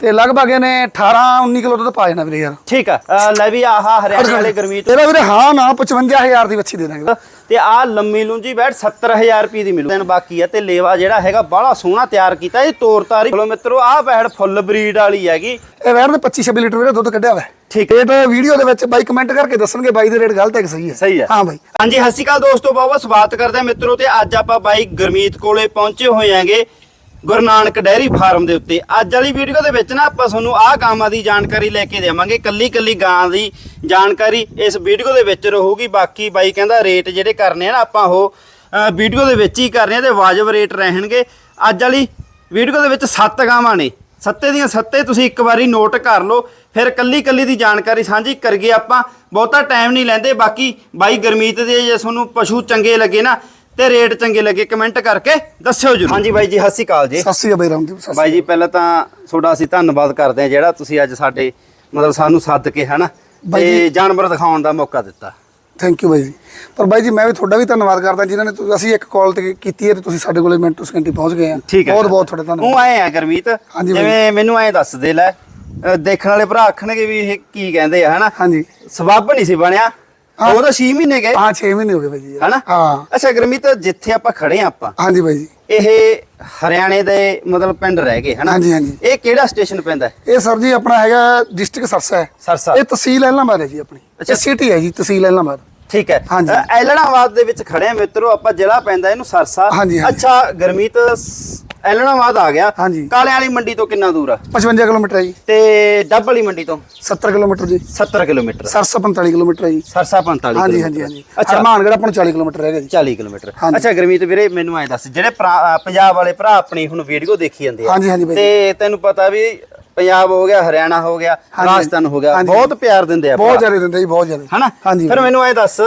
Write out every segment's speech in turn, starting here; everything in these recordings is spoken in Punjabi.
ਤੇ ਲਗਭਗ ਇਹਨੇ 18 19 ਕਿਲੋ ਦੁੱਧ ਪਾ ਜਾਣਾ ਵੀਰੇ ਯਾਰ। ਠੀਕ ਆ। ਅ, ਲੈ ਵੀ ਆਹ ਹਰਿਆਣੇ ਵਾਲੇ ਗਰਮੀਤ ਇਹਦਾ ਵੀਰੇ ਹਾਂ ਨਾ 55000 ਦੀ ਵੱਛੀ ਦੇ ਦਾਂਗੇ। ਤੇ ਆ ਲੰਮੀ ਲੂੰਜੀ ਬੈਠ 70000 ਰੁਪਏ ਦੀ ਮਿਲੂ। ਦਿਨ ਬਾਕੀ ਆ ਤੇ ਲੇਵਾ ਜਿਹੜਾ ਹੈਗਾ ਬਾਹਲਾ ਸੋਹਣਾ ਤਿਆਰ ਕੀਤਾ। ਇਹ ਤੋਰ ਤਾਰੀ ਚਲੋ ਮਿੱਤਰੋ ਆਹ ਬੈੜ ਫੁੱਲ ਬਰੀਡ ਵਾਲੀ ਹੈਗੀ। ਇਹ ਵੈਰ ਦੇ 25 26 ਲੀਟਰ ਵੀਰੇ ਦੁੱਧ ਕੱਢਿਆ ਹੋਇਆ ਠੀਕ ਰੇਟ ਵੀਡੀਓ ਦੇ ਵਿੱਚ ਬਾਈ ਕਮੈਂਟ ਕਰਕੇ ਦੱਸਣਗੇ ਬਾਈ ਦੇ ਰੇਟ ਗਲਤ ਹੈ ਕਿ ਸਹੀ ਹੈ। ਸਹੀ ਹੈ। ਹਾਂ ਬਾਈ। ਹਾਂਜੀ ਸਤਿ ਸ਼੍ਰੀ ਅਕਾਲ ਦੋਸਤੋ ਬਹੁਤ ਬਹੁਤ ਸਵਾਗਤ ਕਰਦੇ ਹਾਂ ਮਿੱਤਰੋ ਤੇ ਅੱਜ ਆਪਾਂ ਬਾਈ ਗੁਰਮੀਤ ਕੋਲੇ ਪਹੁੰਚੇ ਹੋਏ ਆਂਗੇ ਗੁਰੂ ਨਾਨਕ ਡੈਰੀ ਫਾਰਮ ਦੇ ਉੱਤੇ। ਅੱਜ ਵਾਲੀ ਵੀਡੀਓ ਦੇ ਵਿੱਚ ਨਾ ਆਪਾਂ ਤੁਹਾਨੂੰ ਆਹ ਗਾਵਾਂ ਦੀ ਜਾਣਕਾਰੀ ਲੈ ਕੇ ਦੇਵਾਂਗੇ ਕੱਲੀ ਕੱਲੀ ਗਾਂ ਦੀ ਜਾਣਕਾਰੀ। ਇਸ ਵੀਡੀਓ ਦੇ ਵਿੱਚ ਰਹੂਗੀ, ਬਾਕੀ ਬਾਈ ਕਹਿੰਦਾ ਰੇਟ ਜਿਹੜੇ ਕਰਨੇ ਆ ਨਾ, ਆਪਾਂ ਉਹ ਵੀਡੀਓ ਦੇ ਵਿੱਚ ਹੀ ਕਰਨੇ ਆ ਤੇ ਵਾਜਬ ਰੇਟ ਰਹਿਣਗੇ। ਅੱਜ ਵਾਲੀ ਵੀਡੀਓ ਦੇ ਵਿੱਚ ਸੱਤ ਗਾਵਾਂ ਨੇ। ਸੱਤੇ ਦੀਆਂ ਸੱਤੇ ਤੁਸੀਂ ਇੱਕ ਵਾਰੀ ਨੋਟ ਕਰ ਲਓ, ਫਿਰ ਕੱਲੀ ਕੱਲੀ ਦੀ ਜਾਣਕਾਰੀ ਸਾਂਝੀ ਕਰਗੇ ਆਪਾਂ। ਬਹੁਤਾ ਟਾਈਮ ਨਹੀਂ ਲੈਂਦੇ, ਬਾਕੀ ਬਾਈ ਗਰਮੀਤ ਦੇ ਜੇ ਤੁਹਾਨੂੰ ਪਸ਼ੂ ਚੰਗੇ ਲੱਗੇ ਨਾ ਤੇ ਰੇਟ ਚੰਗੇ ਲੱਗੇ ਕਮੈਂਟ ਕਰਕੇ ਦੱਸਿਓ ਜਰੂਰ। ਹਾਂਜੀ ਬਾਈ ਜੀ ਸਤਿ ਸ਼੍ਰੀ ਅਕਾਲ ਜੀ। ਸਤਿ ਸ੍ਰੀ ਅਕਾਲ ਬਾਈ ਰਾਮਦੀਪ ਸਤਿ ਬਾਈ ਜੀ ਪਹਿਲਾਂ ਤਾਂ ਤੁਹਾਡਾ ਅਸੀਂ ਧੰਨਵਾਦ ਕਰਦੇ ਹਾਂ ਜਿਹੜਾ ਤੁਸੀਂ ਅੱਜ ਸਾਡੇ ਮਤਲਬ ਸਾਨੂੰ ਸੱਦ ਕੇ ਹਨਾ ਤੇ ਜਾਨਵਰ ਦਿਖਾਉਣ ਦਾ ਮੌਕਾ ਦਿੱਤਾ। ਥੈਂਕ ਯੂ ਬਾਈ ਜੀ। ਪਰ ਬਾਈ ਜੀ ਮੈਂ ਵੀ ਤੁਹਾਡਾ ਵੀ ਧੰਨਵਾਦ ਕਰਦਾ ਜਿਨ੍ਹਾਂ ਨੇ ਅਸੀਂ ਇੱਕ ਕਾਲ ਤੇ ਕੀਤੀ ਹੈ ਤੇ ਤੁਸੀਂ ਸਾਡੇ ਕੋਲੇ ਮਿੰਟੋ ਸਕਿੰਟੀ ਪਹੁੰਚ ਗਏ ਆ। ਠੀਕ ਹੈ। ਬਹੁਤ ਬਹੁਤ ਤੁਹਾਡਾ ਧੰਨਵਾਦ। ਉਹ ਆਏ ਆ ਗਰਮੀਤ। ਜਿਵੇਂ ਮੈਨੂੰ ਐਂ ਦੱਸ ਦੇ ਲੈ ਦੇਖਣ ਵਾਲੇ ਭਰਾ ਆਖਣਗੇ ਵੀ ਇਹ ਕੀ ਕਹਿੰਦੇ ਆ ਹਨਾ? ਹਾਂਜੀ। ਸਬੱਬ ਨਹੀਂ ਸੀ ਬਣਿਆ। ਉਹ ਤਾਂ 6 ਮਹੀਨੇ ਗਏ। ਹਾਂ 6 ਮਹੀਨੇ ਹੋ ਗਏ ਬਾਈ ਜੀ। ਹਨਾ? ਹਾਂ। ਅੱਛਾ ਗਰਮੀਤ ਜਿੱਥੇ ਆਪਾਂ ਖੜੇ ਆ ਆਪਾਂ ਹਾਂਜੀ ਬਾਈ ਜੀ। ਇਹ ਹਰਿਆਣੇ ਦੇ ਮਤਲਬ ਪਿੰਡ ਰਹਿ ਗਏ ਹਨਾ? ਹਾਂਜੀ, ਹਾਂਜੀ। ਇਹ ਕਿਹੜਾ ਸਟੇਸ਼ਨ ਪੈਂਦਾ? ਇਹ ਸਰ ਜੀ ਆਪਣਾ ਹੈਗਾ ਡਿਸਟ੍ਰਿਕਟ ਸਰਸਾ ਹੈ। ਸਰਸਾ। ਇਹ ਤਹਿਸੀਲ ਐਲਾਮਾਬਾਦ ਹੈ ਜੀ ਆਪਣੀ। ਅੱਛਾ। ਸਿਟੀ ਹੈ ਜੀ ਤਹਿਸੀਲ ਐਲਾਮਾਬਾਦ। ਠੀਕ ਹੈ। ਐਲਣਾਬਾਦ ਦੇ ਵਿੱਚ ਖੜੇ ਆ ਮਿੱਤਰੋ ਆਪਾਂ ਜ਼ਿਲ੍ਹਾ ਪੈਂਦਾ ਇਹਨੂੰ ਸਰਸਾ। ਅੱਛਾ ਗਰਮੀਤ ਸ- ਐਲਣਾਬਾਦ ਆ ਗਿਆ। ਹਾਂਜੀ। ਕਾਲੇ ਵਾਲੀ ਮੰਡੀ ਤੋਂ ਕਿੰਨਾ ਦੂਰ ਆ? 55 ਕਿਲੋਮੀਟਰ ਹੈ ਜੀ। ਤੇ ਡੱਬ ਵਾਲੀ ਮੰਡੀ ਤੋਂ? 70 ਕਿਲੋਮੀਟਰ ਜੀ। 70 ਕਿਲੋਮੀਟਰ। ਸਰਸਾ 45 ਕਿਲੋਮੀਟਰ ਹੈ ਜੀ। ਸਰਸਾ 45 ਹਾਂਜੀ। ਹਾਂਜੀ ਹਾਂਜੀ। ਅੱਛਾ। ਹਰਮਾਨਗੜ ਆਪਾਂ ਨੂੰ 40 ਕਿਲੋਮੀਟਰ ਰਹਿ ਗਿਆ ਜੀ। 40 ਕਿਲੋਮੀਟਰ। ਹਾਂਜੀ। ਅੱਛਾ ਗਰਮੀਤ ਵੀਰੇ ਮੈਨੂੰ ਐ ਦੱਸ ਜਿਹੜੇ ਭਰਾ- ਪੰਜਾਬ ਵਾਲੇ ਭਰਾ ਆਪਣੀ ਹੁਣ ਵੀਡੀਓ ਦੇਖੀ ਜਾਂਦੇ ਆ। ਹਾਂਜੀ, ਹਾਂਜੀ ਬਾਈ। ਤੇ ਤੈਨੂੰ ਪਤਾ ਵੀ ਪੰਜਾਬ ਹੋ ਗਿਆ ਹਰਿਆਣਾ ਹੋ ਗਿਆ। ਰਾਜਸਥਾਨ ਹੋ ਗਿਆ। ਹਾਂਜੀ। ਬਹੁਤ ਪਿਆਰ ਦਿੰਦੇ ਆ ਬਹੁਤ ਭਰਾ। ਜ਼ਿਆਦਾ ਦਿੰਦੇ ਜੀ ਬਹੁਤ ਜ਼ਿਆਦਾ। ਹਨਾ? ਹਾਂਜੀ। ਫਿਰ ਮੈਨੂੰ ਐ ਦੱਸ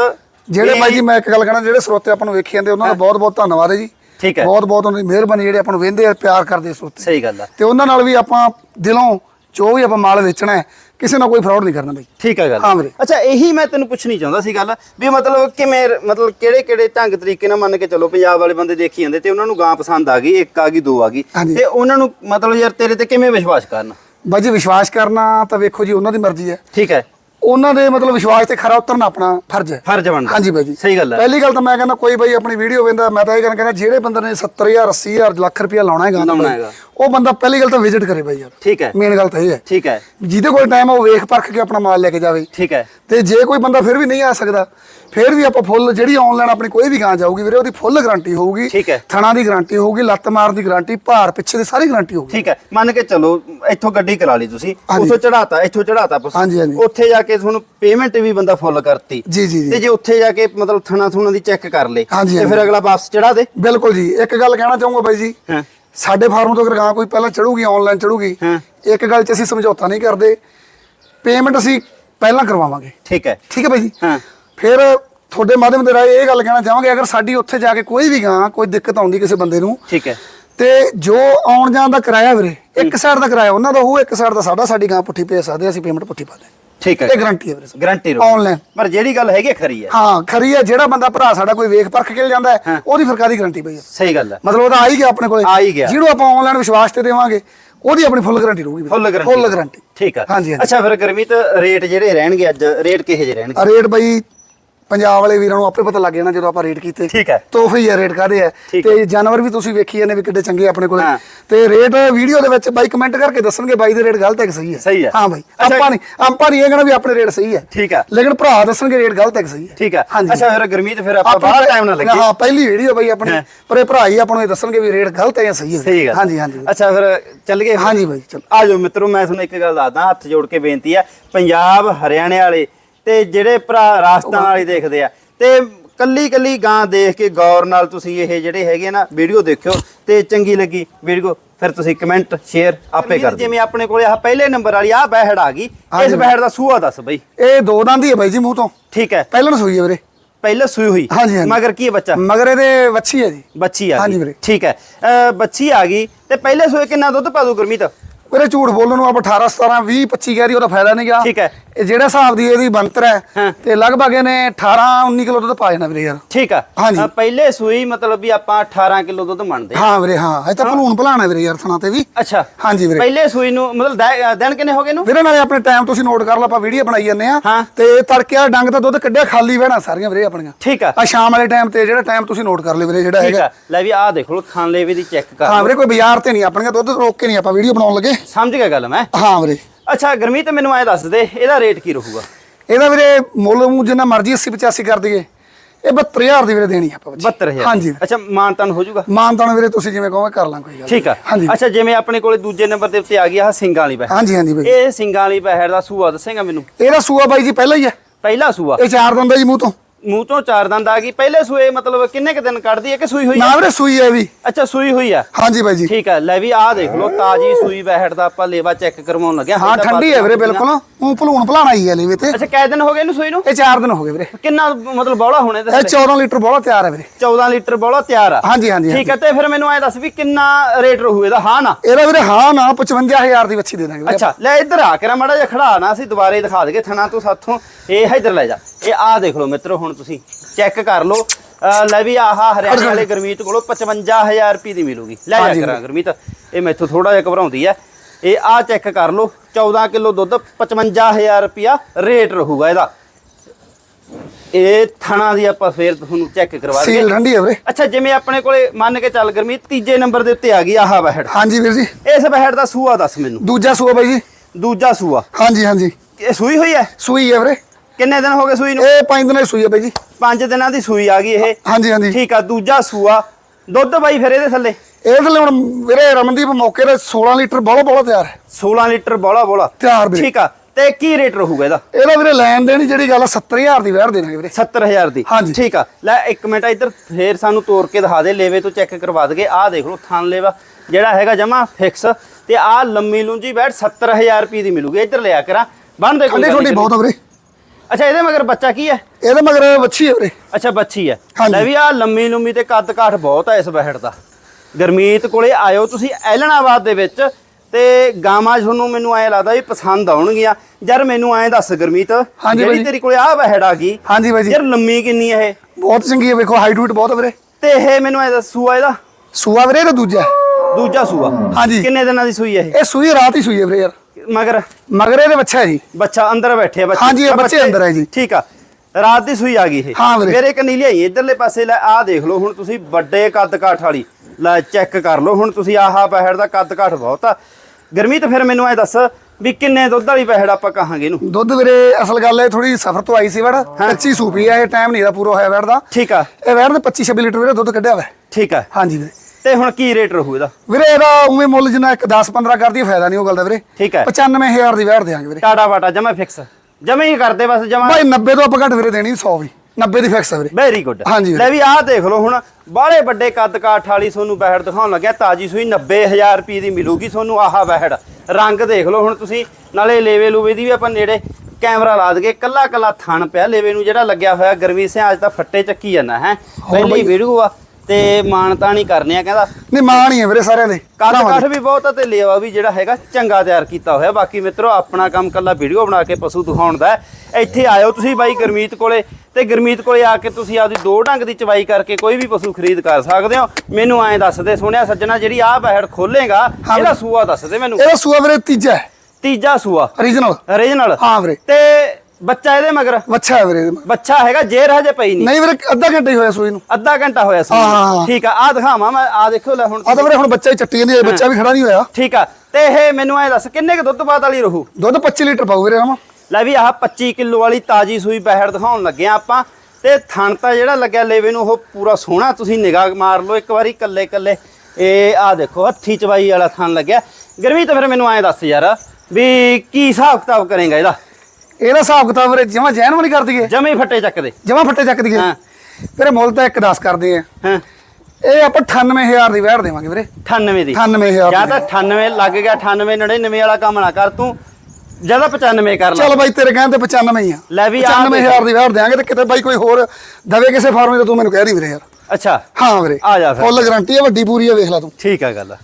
ਜਿਹੜੇ ਬਾਈ ਜੀ ਮੈਂ ਇੱਕ ਗੱਲ ਕਹਿਣਾ ਜਿਹੜੇ ਸਰੋਤੇ ਆਪਾਂ ਨੂੰ ਵੇਖੀ ਜਾਂਦੇ ਉਹਨਾਂ ਦਾ ਬਹੁਤ ਬਹੁਤ ਧੰਨਵਾਦ ਹੈ ਜੀ। ਠੀਕ ਹੈ। ਬਹੁਤ ਬਹੁਤ ਉਹਨਾਂ ਦੀ ਮਿਹਰਬਾਨੀ ਜਿਹੜੇ ਆਪਾਂ ਨੂੰ ਵੇਂਦੇ ਆ ਪਿਆਰ ਕਰਦੇ ਸਰੋਤੇ ਸਹੀ ਗੱਲ ਆ। ਤੇ ਉਹਨਾਂ ਨਾਲ ਵੀ ਆਪਾਂ ਦਿਲੋਂ ਜੋ ਵੀ ਆਪਾਂ ਮਾਲ ਵੇਚਣਾ ਹੈ ਕਿਸੇ ਨਾਲ ਕੋਈ ਫਰਾਡ ਨਹੀਂ ਕਰਨਾ ਬਾਈ। ਠੀਕ ਹੈ ਗੱਲ। ਹਾਂ ਵੀਰੇ। ਅੱਛਾ ਇਹੀ ਮੈਂ ਤੈਨੂੰ ਪੁੱਛਣੀ ਚਾਹੁੰਦਾ ਸੀ ਗੱਲ ਵੀ ਮਤਲਬ ਕਿਵੇਂ ਮਤਲਬ ਕਿਹੜੇ ਕਿਹੜੇ ਢੰਗ ਤਰੀਕੇ ਨਾਲ ਮੰਨ ਕੇ ਚੱਲੋ ਪੰਜਾਬ ਵਾਲੇ ਬੰਦੇ ਦੇਖੀ ਜਾਂਦੇ ਤੇ ਉਹਨਾਂ ਨੂੰ ਗਾਂ ਪਸੰਦ ਆ ਗਈ ਇੱਕ ਆ ਗਈ ਦੋ ਆ ਗਈ। ਤੇ ਉਹਨਾਂ ਨੂੰ ਮਤਲਬ ਯਾਰ ਤੇਰੇ ਤੇ ਕਿਵੇਂ ਵਿਸ਼ਵਾਸ ਕਰਨ? ਬਾਈ ਜੀ ਵਿਸ਼ਵਾਸ ਕਰਨਾ ਤਾਂ ਵੇਖੋ ਜੀ ਉਹਨਾਂ ਦੀ ਮਰਜ਼ੀ ਹੈ। ਠੀਕ ਹੈ। ਉਹਨਾਂ ਦੇ ਮਤਲਬ ਵਿਸ਼ਵਾਸ ਤੇ ਖਰਾ ਉਤਰਨਾ ਆਪਣਾ ਫਰਜ਼ ਹੈ। ਫਰਜ਼ ਬਣਦਾ। ਹਾਂਜੀ ਬਾਈ ਜੀ। ਸਹੀ ਗੱਲ ਹੈ। ਪਹਿਲੀ ਗੱਲ ਤਾਂ ਮੈਂ ਕਹਿੰਦਾ ਕੋਈ ਬਾਈ ਆਪਣੀ ਵੀਡੀਓ ਵੇਂਦਾ ਮੈਂ ਤਾਂ ਇਹ ਕਹਿਣਾ ਕਹਿੰਦਾ ਜਿਹੜੇ ਬੰਦੇ ਨੇ 70000 80000 ਲੱਖ ਰੁਪਇਆ ਲਾਉਣਾ ਹੈਗਾ ਲਾਉਣਾ ਹੈਗਾ। ਉਹ ਬੰਦਾ ਪਹਿਲੀ ਗੱਲ ਤਾਂ ਵਿਜ਼ਿਟ ਕਰੇ ਬਾਈ ਯਾਰ। ਠੀਕ ਹੈ। ਮੇਨ ਗੱਲ ਤਾਂ ਇਹ ਹੈ। ਠੀਕ ਹੈ। ਜਿਹਦੇ ਕੋਲ ਟਾਈਮ ਆ ਉਹ ਵੇਖ ਪਰਖ ਕੇ ਆਪਣਾ ਮਾਲ ਲੈ ਕੇ ਜਾਵੇ। ਠੀਕ ਹੈ। ਤੇ ਜੇ ਕੋਈ ਬੰਦਾ ਫਿਰ ਵੀ ਨਹੀਂ ਆ ਸਕਦਾ ਫਿਰ ਵੀ ਆਪਾਂ ਫੁੱਲ ਜਿਹੜੀ ਆਨਲਾਈਨ ਆਪਣੀ ਕੋਈ ਵੀ ਗਾਂ ਜਾਊਗੀ ਵੀਰੇ ਉਹਦੀ ਫੁੱਲ ਗਾਰੰਟੀ ਹੋਊਗੀ। ਠੀਕ ਹੈ। ਥਣਾ ਦੀ ਗਾਰੰਟੀ ਹੋਊਗੀ ਲੱਤ ਮਾਰਨ ਦੀ ਗਾਰੰਟੀ ਭਾਰ ਪਿੱਛੇ ਦੀ ਸਾਰੀ ਗਾਰੰਟੀ ਹੋਊਗੀ। ਠੀਕ ਹੈ। ਮੰਨ ਕੇ ਚੱਲੋ ਇੱਥੋਂ ਗੱਡੀ ਕਰਾ ਲਈ ਤੁਸੀਂ। ਉੱਥੋਂ ਚੜਾਤਾ ਇੱਥੋਂ ਚੜਾਤਾ ਹਾਂਜੀ, ਹਾਂਜੀ। ਉੱਥੇ ਜਾ ਕੇ ਤੁਹਾਨੂੰ ਪੇਮੈਂਟ ਵੀ ਬੰਦਾ ਫੁੱਲ ਕਰਤੀ। ਜੀ ਜੀ ਤੇ ਜੀ ਜੇ ਉੱਥੇ ਜਾ ਕੇ ਮਤਲਬ ਥਣਾ ਥੁਣਾ ਦੀ ਚੈੱਕ ਕਰ ਲੇ ਹਾਂਜੀ, ਤੇ ਫਿਰ ਹਾਂਜੀ। ਅਗਲਾ ਵਾਪਸ ਚੜਾ ਦੇ। ਬਿਲਕੁਲ ਜੀ। ਇੱਕ ਗੱਲ ਕਹਿਣਾ ਚਾਹੂੰਗਾ ਬਾਈ ਜੀ। ਹਾਂ। ਸਾਡੇ ਫਾਰਮ ਤੋਂ ਅਗਰ ਗਾਂ ਕੋਈ ਪਹਿਲਾਂ ਚੜੂਗੀ ਆਨਲਾਈਨ ਚੜੂਗੀ ਹਾਂ। ਇੱਕ ਗੱਲ 'ਚ ਅਸੀਂ ਸਮਝੌਤਾ ਨਹੀਂ ਕਰਦੇ। ਪੇਮੈਂਟ ਅਸੀਂ ਪਹਿਲਾਂ ਕਰਵਾਵਾਂਗੇ। ਠੀਕ ਹੈ। ਠੀਕ ਹੈ ਬਾਈ ਜੀ? ਹਾਂ। ਫਿਰ ਤੁਹਾਡੇ ਮਾਧਿਅਮ ਦੇ ਰਾਹੀਂ ਇਹ ਗੱਲ ਕਹਿਣਾ ਚਾਹਾਂਗੇ ਅਗਰ ਸਾਡੀ ਉੱਥੇ ਜਾ ਕੇ ਕੋਈ ਵੀ ਗਾਂ ਕੋਈ ਦਿੱਕਤ ਆਉਂਦੀ ਕਿਸੇ ਬੰਦੇ ਨੂੰ ਠੀਕ ਹੈ। ਤੇ ਜੋ ਆਉਣ ਜਾਣ ਦਾ ਕਿਰਾਇਆ ਵੀਰੇ ਇੱਕ ਸਾਈਡ ਦਾ ਕਿਰਾਇਆ ਉਹਨਾਂ ਦਾ ਹੋਊ ਇੱਕ ਸਾਈਡ ਦਾ ਸਾਡਾ ਸਾਡੀ ਗਾਂ ਪੁੱਠੀ ਭੇਜ ਸਕਦੇ ਹਾਂ, ਅਸੀਂ ਪੇਮੈਂਟ ਪੁੱਠੀ ਪਾ ਦੇ ਠੀਕ ਹੈ ਇਹ ਗਾਰੰਟੀ ਹੈ ਵੀਰੇ ਗਾਰੰਟੀ ਰੋ ਆਨਲਾਈਨ ਪਰ ਜਿਹੜੀ ਗੱਲ ਹੈਗੀ ਖਰੀ ਹੈ। ਹਾਂ ਖਰੀ ਹੈ ਜਿਹੜਾ ਬੰਦਾ ਭਰਾ ਸਾਡਾ ਕੋਈ ਵੇਖ ਪਰਖ ਕੇ ਜਾਂਦਾ ਹੈ ਉਹਦੀ ਫਿਰ ਕਾਦੀ ਗਾਰੰਟੀ ਪਈ ਹੈ? ਸਹੀ ਗੱਲ ਹੈ। ਮਤਲਬ ਉਹਦਾ ਆ ਹੀ ਗਿਆ ਆਪਣੇ ਕੋਲੇ। ਆ ਹੀ ਗਿਆ। ਜਿਹਨੂੰ ਆਪਾਂ ਆਨਲਾਈਨ ਵਿਸ਼ਵਾਸ ਤੇ ਦੇਵਾਂਗੇ ਉਹਦੀ ਆਪਣੀ ਫੁੱਲ ਗਾਰੰਟੀ ਰਹੂਗੀ ਫੁੱਲ ਗਾਰੰਟੀ ਫੁੱਲ ਗਾਰੰਟੀ ਠੀਕ ਹੈ। ਹਾਂਜੀ। ਅੱਛਾ ਫਿਰ ਗਰਮੀਤ ਰੇਟ ਜਿਹੜੇ ਰਹਿਣਗੇ ਅੱਜ ਰੇਟ ਕਿਹੇ ਜਿਹੇ ਰਹਿਣਗੇ? ਰੇਟ ਬਈ ਪੰਜਾਬ ਵਾਲੇ ਵੀਰਾਂ ਨੂੰ ਆਪੇ ਪਤਾ ਲੱਗ ਜਾਣਾ ਜਦੋਂ ਆਪਾਂ ਰੇਟ ਕੀਤੇ। ਠੀਕ ਹੈ। ਤੋਹਫੇ ਹੀ ਰੇਟ ਕਾਦੇ ਆ। ਠੀਕ ਤੇ ਜਾਨਵਰ ਵੀ ਤੁਸੀਂ ਵੇਖੀ ਜਾਂਦੇ ਵੀ ਕਿੱਡੇ ਚੰਗੇ ਆਪਣੇ ਕੋਲੇ। ਹਾਂ। ਤੇ ਰੇਟ ਵੀਡੀਓ ਦੇ ਵਿੱਚ ਬਾਈ ਕਮੈਂਟ ਕਰਕੇ ਦੱਸਣਗੇ ਬਾਈ ਦੇ ਰੇਟ ਗਲਤ ਹੈ ਕਿ ਸਹੀ ਹੈ। ਸਹੀ ਹੈ। ਹਾਂ ਬਾਈ। ਆਪਾਂ ਨਹੀਂ ਆਪਾਂ ਨਹੀਂ ਇਹ ਕਹਿਣਾ ਵੀ ਆਪਣੇ ਰੇਟ ਸਹੀ ਹੈ। ਠੀਕ ਹੈ। ਲੇਕਿਨ ਭਰਾ ਦੱਸਣਗੇ ਰੇਟ ਗਲਤ ਹੈ ਕਿ ਸਹੀ ਹੈ। ਠੀਕ ਹੈ। ਅੱਛਾ ਫਿਰ ਗਰਮੀਤ ਫਿਰ ਆਪਾਂ ਬਾਹਲਾ ਟਾਈਮ ਨਾ ਲੱਗੇ। ਹਾਂ ਪਹਿਲੀ ਵੀਡੀਓ ਬਾਈ ਆਪਣੀ। ਹਾਂ। ਪਰ ਇਹ ਭਰਾ ਹੀ ਆਪਾਂ ਨੂੰ ਇਹ ਦੱਸਣਗੇ ਵੀ ਰੇਟ ਗਲਤ ਹੈ ਜਾਂ ਸਹੀ ਹੈ। ਸਹੀ ਹਾਂਜੀ ਹਾਂਜੀ। ਅੱਛਾ ਫਿਰ ਚੱਲ ਗਏ। ਹਾਂਜੀ ਬਾਈ ਚਲੋ। ਆ ਜਾਓ ਮਿੱਤਰੋ ਮੈਂ ਤੁਹਾਨੂੰ ਇੱਕ ਗੱਲ ਦੱਸਦਾ ਹੱਥ ਜੋੜ ਕੇ ਬੇਨਤੀ ਹੈ। ਪੰਜਾਬ ਹਰਿਆਣੇ ਵਾਲੇ ਤੇ ਜਿਹੜੇ ਭਰਾ ਰਾਜਸਥਾਨ ਵਾਲੇ ਦੇਖਦੇ ਆ। ਤੇ ਕੱਲੀ ਕੱਲੀ ਗਾਂ ਦੇਖ ਕੇ ਗੌਰ ਨਾਲ ਤੁਸੀਂ ਇਹ ਜਿਹੜੇ ਹੈਗੇ ਨਾ ਵੀਡੀਓ ਦੇਖਿਓ ਤੇ ਚੰਗੀ ਲੱਗੀ ਵੀਡੀਓ ਫਿਰ ਤੁਸੀਂ ਕਮੈਂਟ ਸ਼ੇਅਰ ਆਪੇ ਕਰ ਦਿਓ। ਜਿਵੇਂ ਆਪਣੇ ਕੋਲੇ ਆਹ ਪਹਿਲੇ ਨੰਬਰ ਵਾਲੀ ਆਹ ਬਹਿੜ ਆ ਗਈ ਇਸ। ਬਹਿੜ ਦਾ ਸੂਆ ਦੱਸ ਬਈ। ਇਹ ਦੋ ਦੰਦ ਹੀ ਹੈ ਬਾਈ ਜੀ ਮੂੰਹ ਤੋਂ। ਠੀਕ ਹੈ। ਪਹਿਲਾਂ ਸੂਈ ਹੈ ਵੀਰੇ। ਪਹਿਲੇ ਸੂਈ ਹੋਈ। ਹਾਂਜੀ, ਹਾਂਜੀ। ਮਗਰ ਕੀ ਹੈ ਬੱਚਾ? ਮਗਰ ਇਹਦੇ ਵੱਛੀ ਹੈ ਜੀ। ਬੱਚੀ ਆ ਹਾਂਜੀ ਗਈ ਵੀਰੇ। ਠੀਕ ਹੈ। ਬੱਚੀ ਆ ਗਈ ਤੇ ਪਹਿਲੇ ਸੂਏ ਕਿੰਨਾ ਦੁੱਧ ਪਾ ਦੂ ਗੁਰਮੀਤ? ਵੀਰੇ ਝੂਠ ਬੋਲਣ ਨੂੰ ਆਪਾਂ 18 17 20 25 ਕਹਿ ਰਹੀ ਉਹਦਾ ਫਾਇਦਾ ਨਹੀਂ ਗਿਆ। ਠੀਕ ਹੈ। ਇਹ ਜਿਹੜਾ ਹਿਸਾਬ ਦੀ ਇਹਦੀ ਬੰਤਰ ਹਾਂ। ਤੇ ਲਗਭਗ ਇਹਨੇ 18 19 ਕਿਲੋ ਦੁੱਧ ਪਾ ਜਾਣਾ ਵੀਰੇ ਯਾਰ। ਠੀਕ ਆ। ਹਾਂਜੀ। ਪਹਿਲੇ ਸੂਈ ਮਤਲਬ ਵੀ ਆਪਾਂ 18 ਕਿਲੋ ਦੁੱਧ ਮੰਨਦੇ ਹਾਂ। ਵੀਰੇ ਹਾਂ। ਇਹ ਤਾਂ ਭਲੂਣ ਭਲਾਣਾ ਵੀਰੇ ਯਾਰ ਥਣਾ ਤੇ ਵੀ। ਅੱਛਾ। ਹਾਂਜੀ ਵੀਰੇ। ਪਹਿਲੇ ਸੂਈ ਨੂੰ ਮਤਲਬ ਦਿਨ ਕਿੰਨੇ ਹੋ ਗਏ ਨੂੰ ਵੀਰੇ ਨਾਲੇ ਆਪਣੇ ਟਾਈਮ ਤੁਸੀਂ ਨੋਟ ਕਰ ਲਓ ਆਪਾਂ ਵੀਡੀਓ ਬਣਾਈ ਜਾਂਦੇ ਆ। ਤੇ ਤੜਕੇ ਵਾਲਾ ਡੰਗ ਦਾ ਦੁੱਧ ਕੱਢਿਆ ਖਾਲੀ ਵਹਿਣਾ ਸਾਰੀਆਂ ਵੀਰੇ ਆਪਣੀਆਂ। ਠੀਕ ਆ। ਆ ਸ਼ਾਮ ਵਾਲੇ ਟਾਈਮ ਤੇ ਜਿਹੜਾ ਟਾਈਮ ਤੁਸੀਂ ਨੋਟ ਕਰ ਲਿਓ ਵੀਰੇ ਜਿਹੜਾ ਹੈਗਾ ਆ। ਲੈ ਵੀ ਆਹ ਦੇਖ ਲਓ ਖਾਣ ਦੀ ਚੈੱਕ ਕਰ ਹਾਂ। ਵੀਰੇ ਕੋਈ ਬਾਜ਼ਾਰ ਤੇ ਨਹੀਂ ਆਪਣੀਆਂ ਦੁੱਧ ਰੋਕ ਕੇ ਨਹੀਂ ਆਪਾਂ ਵੀਡੀਓ ਬਣਾਉਣ ਲੱਗੇ। ਸਮਝ ਗਿਆ ਗੱਲ ਮੈਂ? ਹਾਂ ਵੀਰੇ। ਅੱਛਾ ਗਰਮੀ ਤੇ ਮੈਨੂੰ ਐ ਦੱਸ ਦੇ ਇਹਦਾ ਰੇਟ ਕੀ ਰਹੂਗਾ? ਇਹਦਾ ਵੀਰੇ ਮੁੱਲ ਨੂੰ ਜਿੰਨਾ ਮਰਜ਼ੀ 80 85 ਕਰ ਦਈਏ। ਇਹ 72000 ਦੀ ਵੀਰੇ ਦੇਣੀ ਆਪਾਂ ਬੱਚੀ 72000 ਹਾਂਜੀ। ਅੱਛਾ ਮਾਨਤਨ ਹੋ ਜਾਊਗਾ? ਮਾਨਤਾਨ ਵੀਰੇ ਤੁਸੀਂ ਜਿਵੇਂ ਕਹੋਗੇ ਕਰ ਲਾਂ ਕੋਈ ਗੱਲ ਠੀਕ ਆ। ਅੱਛਾ ਜਿਵੇਂ ਆਪਣੇ ਕੋਲੇ ਦੂਜੇ ਨੰਬਰ ਦੇ ਉੱਤੇ ਆ ਗਈ ਆਹ ਸਿੰਗਾਂ ਵਾਲੀ ਬਹਿ ਹਾਂਜੀ ਹਾਂਜੀ ਬਾਈ। ਇਹ ਸਿੰਗਾਂ ਵਾਲੀ ਬਹਿਰ ਦਾ ਸੂਆ ਦੱਸੇਗਾ ਮੈਨੂੰ? ਇਹਦਾ ਸੂਆ ਬਾਈ ਜੀ ਪਹਿਲਾਂ ਹੀ ਹੈ ਪਹਿਲਾ ਸੂਆ? ਇਹ ਚਾਰ ਦੰਦਾ ਜੀ ਮੂੰਹ ਤੋਂ। ਮੂੰਹ ਤੋਂ ਚਾਰ ਦੰਦ ਆ ਗਈ ਪਹਿਲੇ ਸੂਏ ਮਤਲਬ ਕਿੰਨੇ ਕ ਦਿਨ ਕੱਢਦੀ ਹੈ ਕਿ ਸੂਈ ਹੋਈ ਨਾ ਹੈ ਵੀਰੇ ਸੂਈ ਹੈ ਵੀ। ਅੱਛਾ ਸੂਈ ਹੋਈ ਆ। ਹਾਂਜੀ ਬਾਈ ਜੀ। ਠੀਕ ਆ ਲੈ ਵੀ ਆਹ ਦੇਖ ਲਓ ਤਾਜੀ ਸੂਈ ਬਹਿੜ ਦਾ ਆਪਾਂ ਲੇਵਾ ਚੈੱਕ ਕਰਵਾਉਣ ਲੱਗਿਆ ਹਾਂ ਠੰਡੀ ਹੈ ਵੀਰੇ ਬਿਲਕੁਲ। ਉਹ ਭਲੂਣ ਭਲਾਣਾ ਹੀ ਹੈ ਲੈਵੇ ਤੇ ਅੱਛਾ ਕਿੰਨੇ ਦਿਨ ਹੋ ਗਏ ਇਹਨੂੰ ਸੂਈ ਨੂੰ? ਇਹ ਚਾਰ ਦਿਨ ਹੋ ਗਏ ਵੀਰੇ। ਕਿੰਨਾ ਮਤਲਬ ਬੌਲਾ ਹੋਣੇ ਤੇ ਇਹ 14 ਲੀਟਰ ਬੋਲਾ ਤਿਆਰ ਹੈ ਵੀਰੇ। 14 ਲੀਟਰ ਬੌਲਾ ਤਿਆਰ ਆ। ਹਾਂਜੀ ਹਾਂਜੀ ਠੀਕ ਆ ਤੇ ਫਿਰ ਮੈਨੂੰ ਐ ਦੱਸ ਵੀ ਕਿੰਨਾ ਰੇਟ ਰਹੂ ਇਹਦਾ? ਹਾਂ ਨਾ? ਇਹਦਾ ਵੀਰੇ ਹਾਂ ਨਾ 55000 ਦੀ ਵੱਛੀ ਦੇ ਦਾਂਗੇ ਵੀਰੇ। ਅੱਛਾ ਲੈ ਇੱਧਰ ਆ ਕੇ ਮੜਾ ਜਿਹਾ ਖੜਾ ਨਾ ਅਸੀਂ ਦੁਬਾਰੇ ਦਿਖਾ ਦਈਏ ਥਣਾ ਤੂੰ ਸਾਥੋਂ। ਇਹ ਇੱਧਰ ਲੈ ਜਾ। ਇਹ ਆਹ ਦੇਖ ਲਓ ਮਿੱਤਰੋ ਹੁਣ ਤੁਸੀਂ ਚੈੱਕ ਕਰ ਲਓ। ਲੈ ਵੀ ਆਹ ਹਰਿਆਣੇ ਵਾਲੇ ਗਰਮੀਤ ਕੋਲੋਂ 55000 ਰੁਪਏ ਦੀ ਮਿਲੂਗੀ। ਲੈ ਜਾ ਕਰਾਂ ਗਰਮੀਤ। ਇਹ ਮੈਥੋਂ ਥੋੜਾ ਜਿਹਾ ਘਬਰਾਉਂਦੀ ਹੈ ਇਹ ਆਹ ਚੈੱਕ ਕਰ ਲਓ 14 ਕਿਲੋ ਦੁੱਧ 55000 ਰੁਪਿਆ ਰੇਟ ਰਹੂਗਾ ਇਹਦਾ। ਇਹ ਥਣਾ ਦੀ ਆਪਾਂ ਫੇਰ ਤੁਹਾਨੂੰ ਚੈੱਕ ਕਰਵਾ ਦਈਏ। ਸੀਲ ਠੰਡੀ ਹੈ ਵੀਰੇ। ਅੱਛਾ ਜਿਵੇਂ ਆਪਣੇ ਕੋਲੇ ਮੰਨ ਕੇ ਚੱਲ ਗਰਮੀਤ ਤੀਜੇ ਨੰਬਰ ਦੇ ਉੱਤੇ ਆ ਗਈ ਆਹ ਬਹਿੜ। ਹਾਂਜੀ ਵੀਰ ਜੀ। ਇਸ ਬਹਿੜ ਦਾ ਸੂਆ ਦੱਸ ਮੈਨੂੰ। ਦੂਜਾ ਸੂਆ ਬਾਈ ਜੀ। ਦੂਜਾ ਸੂਆ। ਹਾਂਜੀ ਹਾਂਜੀ। ਇਹ ਸੂਈ ਹੋਈ ਹੈ? ਸੂਈ ਹੈ ਵੀਰੇ। ਕਿੰਨੇ ਦਿਨ ਹੋ ਗਏ ਸੂਈ ਨੂੰ? ਇਹ ਪੰਜ ਦਿਨਾਂ ਦੀ ਸੂਈ ਹੈ ਬਾਈ ਜੀ। ਪੰਜ ਦਿਨਾਂ ਦੀ ਸੂਈ ਆ ਗਈ ਇਹ। ਹਾਂਜੀ ਹਾਂਜੀ। ਠੀਕ ਆ ਦੂਜਾ ਸੂਆ। ਦੁੱਧ ਬਾਈ ਫਿਰ ਇਹਦੇ ਥੱਲੇ। ਇਹ ਥੱਲੇ ਹੁਣ ਵੀਰੇ ਰਮਨਦੀਪ ਮੌਕੇ ਤੇ 16 ਲੀਟਰ ਬੋਲਾ ਬੋਲਾ ਤਿਆਰ ਹੈ। 16 ਲੀਟਰ ਬੋਲਾ ਬੋਲਾ ਤਿਆਰ ਵੀਰੇ। ਠੀਕ ਆ ਤੇ ਕੀ ਰੇਟ ਰਹੂਗਾ ਇਹਦਾ? ਇਹਦਾ ਵੀਰੇ ਲੈਣ ਦੇਣੀ ਜਿਹੜੀ ਗੱਲ ਆ, 70000 ਦੀ ਵਹਿਰ ਦੇਣਾਗੇ ਵੀਰੇ। 70000 ਦੀ। ਹਾਂਜੀ। ਠੀਕ ਆ ਲੈ ਇੱਕ ਮਿੰਟ ਇੱਧਰ ਫੇਰ ਸਾਨੂੰ ਤੋੜ ਕੇ ਦਿਖਾ ਦੇ ਲੇਵੇ ਤੋਂ ਚੈੱਕ ਕਰਵਾ ਦਗੇ। ਆਹ ਦੇਖ ਲਓ ਥਣ ਲੇਵਾ ਜਿਹੜਾ ਹੈਗਾ ਜਮਾ ਫਿਕਸ ਤੇ ਆਹ ਲੰਮੀ ਲੂੰਜੀ ਬੈਠ 70000 ਰੁਪਏ ਦੀ ਮਿਲੂਗੀ। ਇੱਧਰ ਲਿਆ ਕਰਾਂ। ਬੰਦੇ ਕੋਈ ਠੰਡੀ। ਬਹੁਤ ਵੀਰੇ। ਅੱਛਾ ਇਹਦੇ ਮਗਰ ਬੱਚਾ ਕੀ ਹੈ? ਇਹਦੇ ਮਗਰ ਵੱਛੀ ਹੈ ਵੀਰੇ। ਅੱਛਾ ਬੱਚੀ ਹੈ। ਲੈ ਵੀ ਆ ਲੰਮੀ ਲੰਮੀ ਤੇ ਕੱਦ ਕਾਠ ਬਹੁਤ ਹੈ ਇਸ ਬਹਿੜ ਦਾ। ਗਰਮੀਤ ਕੋਲੇ ਆਇਓ ਤੁਸੀਂ ਐਲਣਾਬਾਦ ਦੇ ਵਿੱਚ ਤੇ ਗਾਵਾਂ ਤੁਹਾਨੂੰ ਮੈਨੂੰ ਐ ਲੱਗਦਾ ਵੀ ਪਸੰਦ ਆਉਣਗੀਆਂ। ਯਾਰ ਮੈਨੂੰ ਐ ਦੱਸ ਗਰਮੀਤ ਜਿਹੜੀ। ਤੇਰੀ ਕੋਲੇ ਆ ਬਹਿੜ ਗਈ ਹਾਂਜੀ ਬਾਈ ਜੀ ਯਾਰ ਲੰਮੀ ਕਿੰਨੀ ਹੈ ਇਹ? ਬਹੁਤ ਚੰਗੀ ਹੈ ਵੇਖੋ ਹਾਈਟ ਹੂਟ ਬਹੁਤ ਵੀਰੇ। ਤੇ ਇਹ ਮੈਨੂੰ ਐ ਦੱਸ ਸੂਆ ਇਹਦਾ? ਸੂਆ ਵੀਰੇ ਇਹਦਾ ਦੂਜਾ। ਦੂਜਾ ਸੂਆ? ਹਾਂਜੀ। ਕਿੰਨੇ ਦਿਨਾਂ ਦੀ ਸੂਈ ਹੈ ਇਹ? ਸੂਈ ਰਾਤ ਹੀ ਸੂਈ ਹੈ ਵੀਰੇ ਯਾਰ। ਮਗਰ? ਮਗਰ ਇਹਦੇ ਬੱਚਾ ਹੈ ਜੀ। ਬੱਚਾ ਅੰਦਰ ਬੈਠੇ ਆ ਬੱਚੇ। ਹਾਂਜੀ, ਇਹ ਬੱਚੇ ਅੰਦਰ ਹੈ ਜੀ। ਠੀਕ ਆ। ਰਾਤ ਦੀ ਸੂਈ ਆ ਗਈ ਇਹ। ਹਾਂ ਵੀਰੇ। ਫਿਰ ਇੱਕ ਨੀਲੀ ਆਈ ਇਧਰਲੇ ਪਾਸੇ ਲੈ ਆਹ ਦੇਖ ਲਓ ਹੁਣ ਤੁਸੀਂ ਵੱਡੇ ਕੱਦ ਕਾਠ ਵਾਲੀ ਲੈ ਚੈੱਕ ਕਰ ਲਓ ਹੁਣ ਤੁਸੀਂ ਆਹਾ ਪਹਿੜ ਦਾ ਕੱਦ ਕਾਠ ਬਹੁਤ ਆ। ਗਰਮੀ ਤਾਂ ਫਿਰ ਮੈਨੂੰ ਐ ਦੱਸ ਵੀ ਕਿੰਨੇ ਦੁੱਧ ਵਾਲੀ ਪਹਿੜ ਆਪਾਂ ਕਹਾਂਗੇ ਇਹਨੂੰ? ਦੁੱਧ ਵੀਰੇ ਅਸਲ ਗੱਲ ਹੈ ਥੋੜੀ ਸਫਰ ਤੋਂ ਆਈ ਸੀ ਵੜ ਕੱਚੀ ਸੂਪੀ ਹੈ ਇਹ ਟਾਈਮ ਨਹੀਂ ਦਾ ਪੂਰਾ ਹੋਇਆ ਵੜ ਦਾ। ਠੀਕ ਆ। ਇਹ ਵੜ ਦੇ 25 26 ਲੀਟਰ ਵੀਰੇ ਦੁੱਧ ਕੱਢਿਆ ਹੈ। ਠੀਕ ਆ। ਹਾਂਜੀ ਵੀਰੇ। ਤੇ ਹੁਣ ਕੀ ਰੇਟ ਰਹੂ ਇਹਦਾ? ਵੀਰੇ ਇਹਦਾ ਉਵੇਂ ਮੁੱਲ ਜਿੰਨਾ ਇੱਕ 10 15 ਕਰਦੀ ਫਾਇਦਾ ਨਹੀਂ ਉਹ ਗੱਲ ਦਾ ਵੀਰੇ। ਠੀਕ ਹੈ 95000 ਦੀ ਵੜ ਦੇਾਂਗੇ ਵੀਰੇ। ਟਾਟਾ ਬਾਟਾ ਜਮਾ ਫਿਕਸ ਜਮਾ ਹੀ ਕਰਦੇ ਬਸ ਜਮਾ। ਭਾਈ 90 ਤੋਂ ਆਪਾਂ ਘੱਟ ਵੀਰੇ ਦੇਣੀ 100 ਵੀ। 90 ਦੀ ਫਿਕਸ ਹੈ ਵੀਰੇ। ਵੈਰੀ ਗੁੱਡ ਹਾਂਜੀ ਵੀਰੇ। ਲੈ ਵੀ ਆਹ ਦੇਖ ਲਓ ਹੁਣ ਬਾਹਲੇ ਵੱਡੇ ਕੱਦ ਕਾਠ ਵਾਲੀ ਤੁਹਾਨੂੰ ਬਹਿੜ ਦਿਖਾਉਣ ਲੱਗਿਆ ਤਾਜੀ ਸੂਈ 90000 ਰੁਪਏ ਦੀ ਮਿਲੂਗੀ ਤੁਹਾਨੂੰ ਆਹ ਬਹਿੜ। ਰੰਗ ਦੇਖ ਲਓ ਹੁਣ ਤੁਸੀਂ ਨਾਲੇ ਲੇਵੇ ਲੂਵੇ ਦੀ ਵੀ ਆਪਾਂ ਨੇੜੇ ਕੈਮਰਾ ਲਾ ਦਗੇ ਕੱਲਾ ਕੱਲਾ ਥਣ ਪਿਆ ਲੇਵੇ ਨੂੰ ਜਿਹੜਾ ਲੱਗਿਆ ਹੋਇਆ ਗਰਮੀ ਸਿਆ ਅੱਜ ਤਾਂ ਫੱਟੇ ਚੱਕੀ ਜਾਂਦਾ ਹੈ। ਪਹਿਲੀ ਵੀਡੀਓ ਆ ਤੇ ਮਾਨਤਾ ਨਹੀਂ ਕਰਨੇ ਆ ਕਹਿੰਦਾ। ਨਹੀਂ ਮਾਂ ਨਹੀਂ ਹੈ ਵੀਰੇ ਸਾਰਿਆਂ ਦੇ। ਕੱਦ ਕਾਠ ਵੀ ਬਹੁਤ ਆ ਤੇ ਲੇਵਾ ਵੀ ਜਿਹੜਾ ਹੈਗਾ ਚੰਗਾ ਤਿਆਰ ਕੀਤਾ ਹੋਇਆ। ਬਾਕੀ ਮਿੱਤਰੋ ਆਪਣਾ ਕੰਮ ਕੱਲਾ ਵੀਡੀਓ ਬਣਾ ਕੇ ਪਸ਼ੂ ਦਿਖਾਉਣ ਦਾ ਹੈ। ਇੱਥੇ ਆਇਓ ਤੁਸੀਂ ਬਾਈ ਗਰਮੀਤ ਕੋਲੇ ਤੇ ਗਰਮੀਤ ਕੋਲੇ ਆ ਕੇ ਤੁਸੀਂ ਆਪਦੀ ਦੋ ਢੰਗ ਦੀ ਚਵਾਈ ਕਰਕੇ ਕੋਈ ਵੀ ਪਸ਼ੂ ਖਰੀਦ ਕਰ ਸਕਦੇ ਹੋ। ਮੈਨੂੰ ਐਂ ਦੱਸ ਦੇ ਸੋਹਣਿਆ ਸੱਜਣਾ ਜਿਹੜੀ ਆਹ ਬਹਿੜ ਖੋਲੇਗਾ ਇਹਦਾ ਸੂਆ ਦੱਸ ਦੇ ਮੈਨੂੰ। ਇਹਦਾ ਸੂਆ ਵੀਰੇ ਤੀਜਾ ਹੈ। ਤੀਜਾ ਸੂਆ। ਓਰੀਜਨਲ ਓਰੀਜਨਲ ਹਾਂ ਵੀਰੇ। ਤੇ ਬੱਚਾ ਇਹਦੇ ਮਗਰ। ਵੱਛਾ ਹੈ ਵੀਰੇ ਇਹਦੇ ਮਗਰ। ਬੱਚਾ ਹੈਗਾ ਜੇਰ ਹਜੇ ਪਈ ਨਹੀਂ। ਨਹੀਂ ਵੀਰੇ ਅੱਧਾ ਘੰਟਾ ਹੀ ਹੋਇਆ ਸੂਈ ਨੂੰ। ਅੱਧਾ ਘੰਟਾ ਹੋਇਆ ਹਾਂ, ਹਾਂ। ਠੀਕ ਆ ਆ ਦਿਖਾਵਾਂ ਮੈਂ ਆ ਦੇਖੋ ਲੈ ਹੁਣ ਆ ਤਾਂ ਵੀਰੇ ਹੁਣ ਬੱਚਾ ਹੀ ਚੱਟੀ ਜਾਂਦੀ ਹੈ। ਬੱਚਾ ਵੀ ਖੜਾ ਨਹੀਂ ਹੋਇਆ। ਠੀਕ ਆ ਤੇ ਇਹ ਮੈਨੂੰ ਐਂ ਦੱਸ ਕਿੰਨੇ ਕੁ ਦੁੱਧ ਬਾਦ ਵਾਲੀ ਰਹੂ? ਦੁੱਧ 25 ਲੀਟਰ ਪਾਉ ਵੀਰੇ ਹਮ। ਲੈ ਵੀ ਆਹ 25 ਕਿਲੋ ਵਾਲੀ ਤਾਜੀ ਸੂਈ ਬਹਿੜ ਦਿਖਾਉਣ ਲੱਗੇ ਆ ਆਪਾਂ। ਤੇ ਥਣ ਤਾਂ ਜਿਹੜਾ ਲੱਗਿਆ ਲੇਵੇ ਨੂੰ ਉਹ ਪੂਰਾ ਸੋਹਣਾ ਤੁਸੀਂ ਨਿਗਾਹ ਮਾਰ ਲਓ ਇੱਕ ਵਾਰੀ ਕੱਲੇ ਕੱਲੇ। ਇਹ ਆ ਦੇਖੋ ਹੱਥੀ ਚਵਾਈ ਵਾਲਾ ਥਣ ਲੱਗਿਆ। ਗਰਮੀ ਤਾਂ ਫਿਰ ਮੈਨੂੰ ਐਂ ਦੱਸ ਯਾਰ ਵੀ ਕੀ ਹਿਸਾਬ ਕਿਤਾਬ ਕਰੇਗਾ ਇਹਦਾ? ਇਹਦਾ ਹਿਸਾਬ ਕਿਤਾਬ ਵੀਰੇ ਜਮਾ ਜੈਨ ਵਾਲੀ ਕਰ ਦਈਏ। ਜਮੇ ਫੱਟੇ ਚੱਕਦੇ ਜਮਾ ਫੱਟੇ ਚੱਕ ਦਈਏ। ਹਾਂ। ਵੀਰੇ ਮੁੱਲ ਤਾਂ ਇੱਕ 10 ਕਰਦੇ ਆ। ਹਾਂ। ਇਹ ਆਪਾਂ 98000 ਦੀ ਵਹਿੜ ਦੇਵਾਂਗੇ ਵੀਰੇ। 98 ਦੀ। 98000 ਜਾਂ ਤਾਂ 98 ਲੱਗ ਗਿਆ 98 99 ਵਾਲਾ ਕੰਮ ਨਾ ਕਰ ਤੂੰ। ਜ਼ਿਆਦਾ 95 ਕਰ ਲੈ। ਚਲ ਬਾਈ ਤੇਰੇ ਕਹਿਣ ਤੇ 95 ਹੀ ਆ। ਲੈ ਵੀ ਆਹ 95000 ਦੀ ਵਹਿੜ ਦੇਾਂਗੇ ਤੇ ਕਿਤੇ ਬਾਈ ਕੋਈ ਹੋਰ ਦਵੇ ਕਿਸੇ ਫਾਰਮੇ ਤੇ ਤੂੰ ਮੈਨੂੰ ਕਹਿ ਰਹੀ ਵੀਰੇ ਯਾਰ। ਅੱਛਾ। ਹਾਂ ਵੀਰੇ। ਆ ਜਾ ਫਿਰ। ਫੁੱਲ ਗਾਰੰਟੀ ਹੈ ਵੱਡੀ ਪੂਰੀ ਹੈ ਵੇਖ ਲੈ ਤੂੰ। ਠੀਕ ਆ ਗੱਲ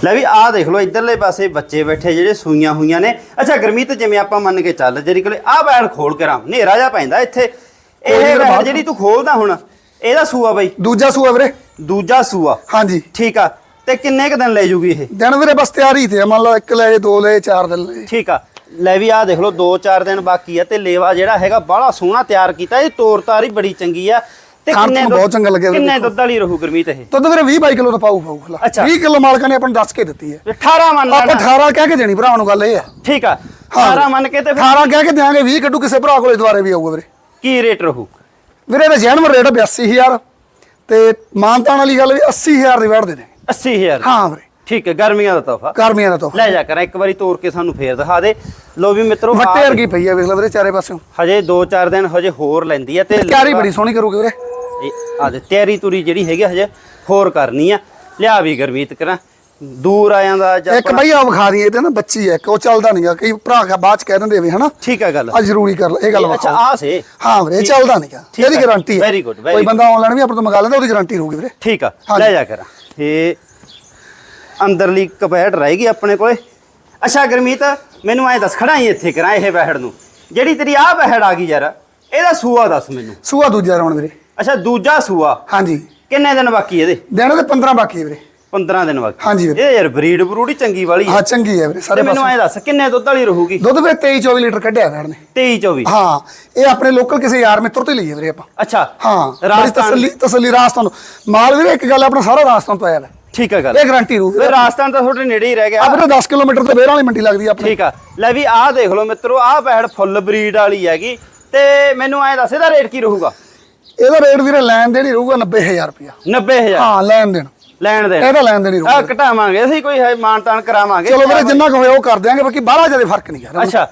ਲੈ ਵੀ ਆਹ ਦੇਖ ਲਓ ਇਧਰਲੇ ਪਾਸੇ ਬੱਚੇ ਬੈਠੇ ਜਿਹੜੇ ਸੂਈਆਂ ਹੋਈਆਂ ਨੇ। ਅੱਛਾ ਗਰਮੀਤ ਜਿਵੇਂ ਆਪਾਂ ਮੰਨ ਕੇ ਚੱਲ ਜਰੀ ਕੋਲੇ ਆਹ ਬੈੜ ਖੋਲ ਕੇ ਰਾਂ ਹਨੇਰਾ ਜਾ ਪੈਂਦਾ ਇੱਥੇ। ਇਹ ਬੈੜ ਜਿਹੜੀ ਤੂੰ ਖੋਲਦਾ ਹੁਣ ਇਹਦਾ ਸੂਆ ਬਈ। ਦੂਜਾ ਸੂਆ ਵੀਰੇ। ਦੂਜਾ ਸੂਆ। ਹਾਂਜੀ। ਠੀਕ ਆ ਤੇ ਕਿੰਨੇ ਕ ਦਿਨ ਲੈ ਜੂਗੀ ਇਹ? ਦਿਨ ਵੀਰੇ ਬਸ ਤਿਆਰੀ ਤੇ ਆ, ਮੰਨ ਲਓ ਇੱਕ ਲੈ ਜੇ ਦੋ ਲੈ ਚਾਰ ਦਿਨ ਲੈ ਠੀਕ ਆ ਲੈ ਵੀ ਆਹ ਦੇਖ ਲਓ 2-4 ਦਿਨ ਬਾਕੀ ਆ ਤੇ ਲੇਵਾ ਜਿਹੜਾ ਹੈਗਾ ਬਾਹਲਾ ਸੋਹਣਾ ਤਿਆਰ ਕੀਤਾ ਇਹ ਤੋਰ ਤਾਰ ਹੀ ਬੜੀ ਚੰਗੀ ਆ। ਦੁੱਧ- ਬਹੁਤ ਚੰਗਾ ਲੱਗਿਆ ਕਿੰਨੇ। ਦੁੱਧ ਵਾਲੀ ਰਹੂ ਗਰਮੀਤ ਇਹ? ਦੁੱਧ ਵੀਰੇ 20 22 ਕਿਲੋ ਤਾਂ ਪਾਊ ਪਾਊ ਖਲਾ। ਅੱਛਾ। 20 ਕਿਲੋ ਮਾਲਕਾਂ ਨੇ ਆਪਾਂ ਨੂੰ ਦੱਸ ਕੇ ਦਿੱਤੀ ਹੈ। 18 ਮੰਨ ਆਪਾਂ ਲੈਣਾ 18 ਕਹਿ ਕੇ ਦੇਣੀ ਭਰਾਵਾਂ ਨੂੰ ਗੱਲ ਇਹ ਹੈ। ਠੀਕ ਆ। ਹਾਂ। 18 ਮੰਨ ਕੇ ਤੇ ਫਿਰ 18 ਕਹਿ ਕੇ ਦਿਆਂਗੇ 20 ਕੱਢੂ ਕਿਸੇ ਭਰਾ ਕੋਲੇ ਦੁਆਰੇ ਵੀ ਆਊਗਾ ਵੀਰੇ। ਕੀ ਰੇਟ ਰਹੂ? ਵੀਰੇ ਦਾ ਜੈਨੂਅਲ ਰੇਟ 82000 ਤੇ ਮਾਨਤਾਨ ਵਾਲੀ ਗੱਲ ਵੀ 80000 ਦੀ ਵੜ ਦੇ ਨੇ 80000 ਹਾਂ ਵੀਰੇ। ਠੀਕ ਹੈ ਗਰਮੀਆਂ ਦਾ ਤੋਹਫਾ। ਗਰਮੀਆਂ ਦਾ ਤੋਂ ਲੈ ਜਾ ਕਰਾਂ ਇੱਕ ਵਾਰੀ ਤੋੜ ਕੇ ਸਾਨੂੰ ਫੇਰ ਦਿਖਾ ਦੇ। ਲੋ ਵੀ ਮਿੱਤਰੋ ਵੱਟੇ ਵਰਗੀ ਪਈ ਆ ਵੇਖ ਲੈ ਵੀਰੇ ਚਾਰੇ ਪਾਸਿਓਂ। ਹਜੇ 2-4 ਦਿਨ ਹਜੇ ਹੋਰ ਲੈਂਦੀ ਆ ਤੇ ਤਿਆਰੀ ਬੜੀ ਸੋਹਣੀ ਕਰੋਗੇ ਵੀਰੇ। ਆ ਦੇ ਤਿਆਰੀ ਤੁਰੀ ਜਿਹੜੀ ਹੈਗੀ ਆ ਹਜੇ ਹੋਰ ਕਰਨੀ ਆ। ਲਿਆ ਵੀ ਗਰਮੀਤ ਕਰਾਂ। ਦੂਰ ਆਇਆਂ ਦਾ ਜਾਂ ਇੱਕ ਬਈ ਆ ਵਿਖਾ ਰਹੀ ਇਹਦੇ ਨਾ ਬੱਚੀ ਹੈ ਇੱਕ ਉਹ ਚੱਲਦਾ ਨਹੀਂਗਾ ਕਈ ਭਰਾ ਕਾ ਬਾਅਦ ਚ ਕਹਿ ਦਿੰਦੇ ਵੀ ਹਨਾ। ਠੀਕ ਆ ਗੱਲ। ਆ ਜ਼ਰੂਰੀ ਕਰ ਲੈ ਇਹ ਗੱਲ ਅੱਛਾ ਆ ਸੇ। ਹਾਂ ਵੀਰੇ ਇਹ ਚੱਲਦਾ ਨਹੀਂਗਾ ਠੀਕ ਇਹਦੀ ਹੈ। ਗਾਰੰਟੀ ਹੈ Very good, very ਕੋਈ. ਬੰਦਾ ਆਨਲਾਈਨ ਵੀ ਆਪਣੇ ਤੋਂ ਮੰਗਾ ਲੈਂਦਾ ਉਹਦੀ ਗਾਰੰਟੀ ਰਹੂਗੀ ਵੀਰੇ। ਠੀਕ ਆ ਹਾਂਜੀ। ਲੈ ਜਾ ਕਰਾਂ। ਇਹ ਅੰਦਰਲੀ ਕਪੈਟ ਰਹੇਗੀ ਆਪਣੇ ਕੋਲੇ। ਅੱਛਾ ਗਰਮੀਤ ਮੈਨੂੰ ਐ ਦੱਸ ਖੜਾ ਹੀ ਇੱਥੇ ਕਰਾਂ ਇਹ ਬਹਿੜ ਨੂੰ। ਜਿਹੜੀ ਤੇਰੀ ਆ ਬਹਿੜ ਆ ਗਈ ਯਾਰ ਇਹਦਾ ਸੂਆ ਦੱਸ ਮੈਨੂੰ। ਸੂਆ ਦੂਜਾ ਰਾਉਣ ਵੀਰੇ। ਅੱਛਾ ਦੂਜਾ ਸੂਆ? ਹਾਂਜੀ। ਕਿੰਨੇ ਦਿਨ ਬਾਕੀ ਇਹਦੇ? ਦਿਨ ਦੇ 15 ਬਾਕੀ ਹੈ ਵੀਰੇ। 15 ਦਿਨ ਬਾਕੀ। ਹਾਂਜੀ ਵੀਰੇ। ਇਹ ਯਾਰ ਬਰੀਡ ਬਰੂਡੀ ਚੰਗੀ ਵਾਲੀ ਹੈ ਹਾਂ ਚੰਗੀ ਹੈ ਵੀਰੇ ਤੇ ਸਾਰੇ ਮੈਨੂੰ ਐ ਦੱਸ ਕਿੰਨੇ ਦੁੱਧ ਵਾਲੀ ਰਹੂਗੀ? ਦੁੱਧ ਵੀਰੇ 23 24 ਲੀਟਰ ਕੱਢਿਆ ਵੈਣ ਨੇ। 23 24 ਹਾਂ ਇਹ ਆਪਣੇ ਲੋਕਲ ਕਿਸੇ ਯਾਰ ਮਿੱਤਰ ਤੋਂ ਹੀ ਲਈਏ ਵੀਰੇ ਆਪਾਂ। ਅੱਛਾ ਹਾਂ ਬੜੀ ਰਾਜਸਥਾਨ। ਤਸੱਲੀ ਤਸੱਲੀ ਰਾਜਸਥਾਨ ਤੋਂ। ਮਾਲ ਵੀਰੇ ਇੱਕ ਗੱਲ ਆਪਣਾ ਸਾਰਾ ਰਾਜਸਥਾਨ ਤੋਂ ਆਇਆ ਹੈ ਠੀਕ ਆ ਗੱਲ। ਇਹ ਗਾਰੰਟੀ ਰੂ ਫਿਰ ਰਾਜਸਥਾਨ ਤਾਂ ਤੁਹਾਡੇ ਨੇੜੇ ਹੀ ਰਹਿ ਗਿਆ। ਆਪਣੇ 10 ਕਿਲੋਮੀਟਰ ਤੇ ਬੇਰਾਂ ਵਾਲੀ ਮੰਡੀ ਲੱਗਦੀ ਆ ਆਪਣੀ। ਠੀਕ ਆ। ਲੈ ਵੀ ਆਹ ਦੇਖ ਲਓ ਮਿੱਤਰੋ ਆਹ ਬੈੜ ਫੁੱਲ ਬਰੀਡ ਵਾਲੀ ਹੈਗੀ। ਤੇ ਮੈਨੂੰ ਐ ਦੱਸ ਇਹਦਾ ਰੇਟ ਕੀ ਰਹੂਗਾ? ਇਹਦਾ ਰੇਟ ਵੀਰੇ ਲੈਣ ਦੇਣ ਹੀ ਰਹੂਗਾ 90000 ਰੁਪਇਆ। 90000 ਹਾਂ ਲੈਣ ਦੇਣ। ਲੈਣ ਦੇ ਇਹਦਾ ਲੈਣ ਦੇਣ ਹੀ ਆ ਰਹੂਗਾ। ਘਟਾਵਾਂਗੇ ਅਸੀਂ ਕੋਈ ਹੈ ਮਾਨ ਤਾਨ ਕਰਾਵਾਂਗੇ। ਚਲੋ ਵੀਰੇ ਜਿੰਨਾ ਕੁ ਹੋਇਆ ਉਹ ਕਰ ਦਿਆਂਗੇ ਬਾਕੀ ਬਾਹਲਾ ਜ਼ਿਆਦਾ ਫ਼ਰਕ ਨਹੀਂ ਯਾਰ। ਅੱਛਾ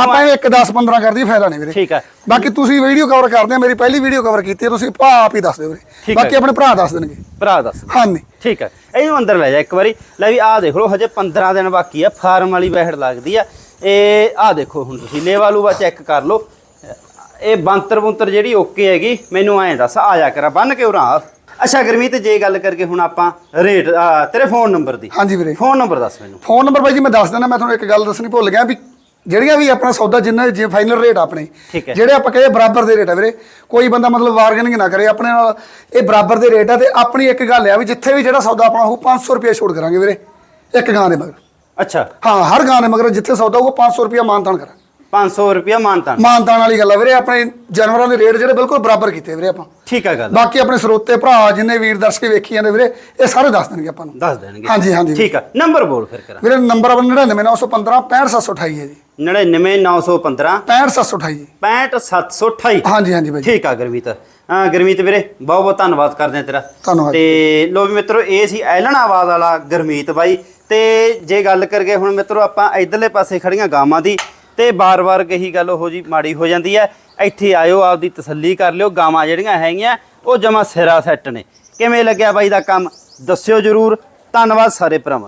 ਆਪਾਂ ਇਹ 1 10 15 ਕਰਦੀ ਫਾਇਦਾ ਨਹੀਂ ਵੀਰੇ। ਠੀਕ ਆ। ਬਾਕੀ ਤੁਸੀਂ ਵੀਡੀਓ ਕਵਰ ਕਰਦੇ ਆ ਮੇਰੀ ਪਹਿਲੀ ਵੀਡੀਓ ਕਵਰ ਕੀਤੀ ਹੈ ਤੁਸੀਂ ਭਾ ਆਪ ਹੀ ਦੱਸ ਦਿਓ ਵੀਰੇ। ਹੈ। ਬਾਕੀ ਆਪਣੇ ਭਰਾ ਦੱਸ ਦੇਣਗੇ। ਭਰਾ ਦੱਸ ਹਾਂਜੀ। ਠੀਕ ਹੈ ਇਹਨੂੰ ਅੰਦਰ ਲੈ ਜਾ ਇੱਕ ਵਾਰੀ। ਲੈ ਵੀ ਆਹ ਦੇਖ ਲਓ ਹਜੇ 15 ਦਿਨ ਬਾਕੀ ਆ ਫਾਰਮ ਵਾਲੀ ਬਹਿੜ ਲੱਗਦੀ ਆ। ਇਹ ਆਹ ਦੇਖੋ ਹੁਣ ਤੁਸੀਂ ਲੇਵਾ ਲੂਵਾ ਚੈੱਕ ਕਰ ਲਓ। ਇਹ ਬੰਤਰ ਬੁੰਤਰ ਜਿਹੜੀ ਓਕੇ ਹੈਗੀ ਮੈਨੂੰ ਐਂ ਦੱਸ ਆ ਜਾ ਕਰਾ ਬੰਨ ਕੇ ਉਰਾਂ ਅੱਛਾ ਗਰਮੀਤ ਜੇ ਗੱਲ ਕਰਕੇ ਹੁਣ ਆਪਾਂ ਰੇਟ ਤੇਰੇ ਫੋਨ ਨੰਬਰ ਦੀ। ਹਾਂਜੀ ਵੀਰੇ। ਫੋਨ ਨੰਬਰ ਦੱਸ ਮੈਨੂੰ। ਫੋਨ ਨੰਬਰ ਬਾਈ ਜੀ ਮੈਂ ਦੱਸ ਦਿੰਦਾ ਮੈਂ ਤੁਹਾਨੂੰ ਇੱਕ ਗੱਲ ਦੱਸਣੀ ਭੁੱਲ ਗਿਆ ਵੀ ਜਿਹੜੀਆਂ ਵੀ ਆਪਣਾ ਸੌਦਾ ਜਿੰਨਾ ਜੇ ਫਾਈਨਲ ਰੇਟ ਆਪਣੇ। ਜਿਹੜੇ ਆਪਾਂ ਕਹੇ ਬਰਾਬਰ ਦੇ ਰੇਟ ਆ ਵੀਰੇ ਕੋਈ ਬੰਦਾ ਮਤਲਬ ਬਾਰਗੇਨਿੰਗ ਨਾ ਕਰੇ ਆਪਣੇ ਨਾਲ ਇਹ ਬਰਾਬਰ ਦੇ ਰੇਟ ਆ ਤੇ ਆਪਣੀ ਇੱਕ ਗੱਲ ਆ ਵੀ ਜਿੱਥੇ ਵੀ ਜਿਹੜਾ ਸੌਦਾ ਆਪਣਾ ਹੋਊ 500 ਰੁਪਏ ਛੋੜ ਕਰਾਂਗੇ ਵੀਰੇ ਇੱਕ ਗਾਂ ਦੇ ਮਗਰ। ਅੱਛਾ। ਹਾਂ ਹਰ ਗਾਂ ਦੇ ਮਗਰ ਜਿੱਥੇ ਸੌਦਾ ਹੋਊਗਾ 500 ਰੁਪਏ ਮਾਨਤਾਨ ਕਰਾਂਗੇ। 500 ਰੁਪਿਆ ਮਾਨਤਾਨ। ਮਾਨਤਾਨ ਵਾਲੀ ਗੱਲ ਆ ਵੀਰੇ ਆਪਣੇ ਜਾਨਵਰਾਂ ਦੇ ਰੇਟ ਜਿਹੜੇ ਬਿਲਕੁਲ ਬਰਾਬਰ ਕੀਤੇ ਵੀਰੇ ਆਪਾਂ। ਠੀਕ ਆ ਗੱਲ। ਬਾਕੀ ਆਪਣੇ ਸਰੋਤੇ ਭਰਾ ਜਿੰਨੇ ਵੀਰ ਦਰਸ਼ਕ ਵੇਖੀ ਜਾਂਦੇ ਵੀਰੇ ਇਹ ਸਾਰੇ ਦੱਸ ਦੇਣਗੇ ਆਪਾਂ ਨੂੰ। ਦੱਸ ਦੇਣਗੇ। ਹਾਂਜੀ ਹਾਂਜੀ ਠੀਕ ਆ ਨੰਬਰ ਬੋਲ ਫਿਰ ਕਰਾ। ਵੀਰੇ ਨੰਬਰ ਆਪਣਾ 99915 65728 ਹੈ ਜੀ। 99915 65728 ਜੀ 65728 ਹਾਂਜੀ ਹਾਂਜੀ ਬਾਈ। ਠੀਕ ਆ ਗਰਮੀਤ। ਹਾਂ ਗਰਮੀਤ ਵੀਰੇ ਬਹੁਤ ਬਹੁਤ ਧੰਨਵਾਦ ਕਰਦੇ ਆ ਤੇਰਾ। ਧੰਨਵਾਦ। ਤੇ ਲੋ ਵੀ ਮਿੱਤਰੋ ਇਹ ਸੀ ਐਲਣਾਬਾਦ ਵਾਲਾ ਗਰਮੀਤ ਬਾਈ। ਤੇ ਜੇ ਗੱਲ ਕਰਗੇ ਹੁਣ ਮਿੱਤਰੋ ਆਪਾਂ ਇਧਰਲੇ ਪਾਸੇ ਖੜੀਆਂ ਗਾਵਾਂ ਦੀ ਤੇ ਬਾਰ-ਬਾਰ ਕਹੀ ਗੱਲ ਉਹ ਜੀ ਮਾੜੀ ਹੋ ਜਾਂਦੀ ਹੈ। ਇੱਥੇ ਆਇਓ, ਆਪਦੀ ਤਸੱਲੀ ਕਰ ਲਿਓ, ਗਾਵਾਂ ਜਿਹੜੀਆਂ ਹੈਗੀਆਂ, ਉਹ ਜਮਾ ਸਿਰਾ ਸੈੱਟ ਨੇ। ਕਿਵੇਂ ਲੱਗਿਆ ਬਾਈ ਦਾ ਕੰਮ? ਦੱਸਿਓ ਜਰੂਰ। ਧੰਨਵਾਦ ਸਾਰੇ ਭਰਾਵਾਂ।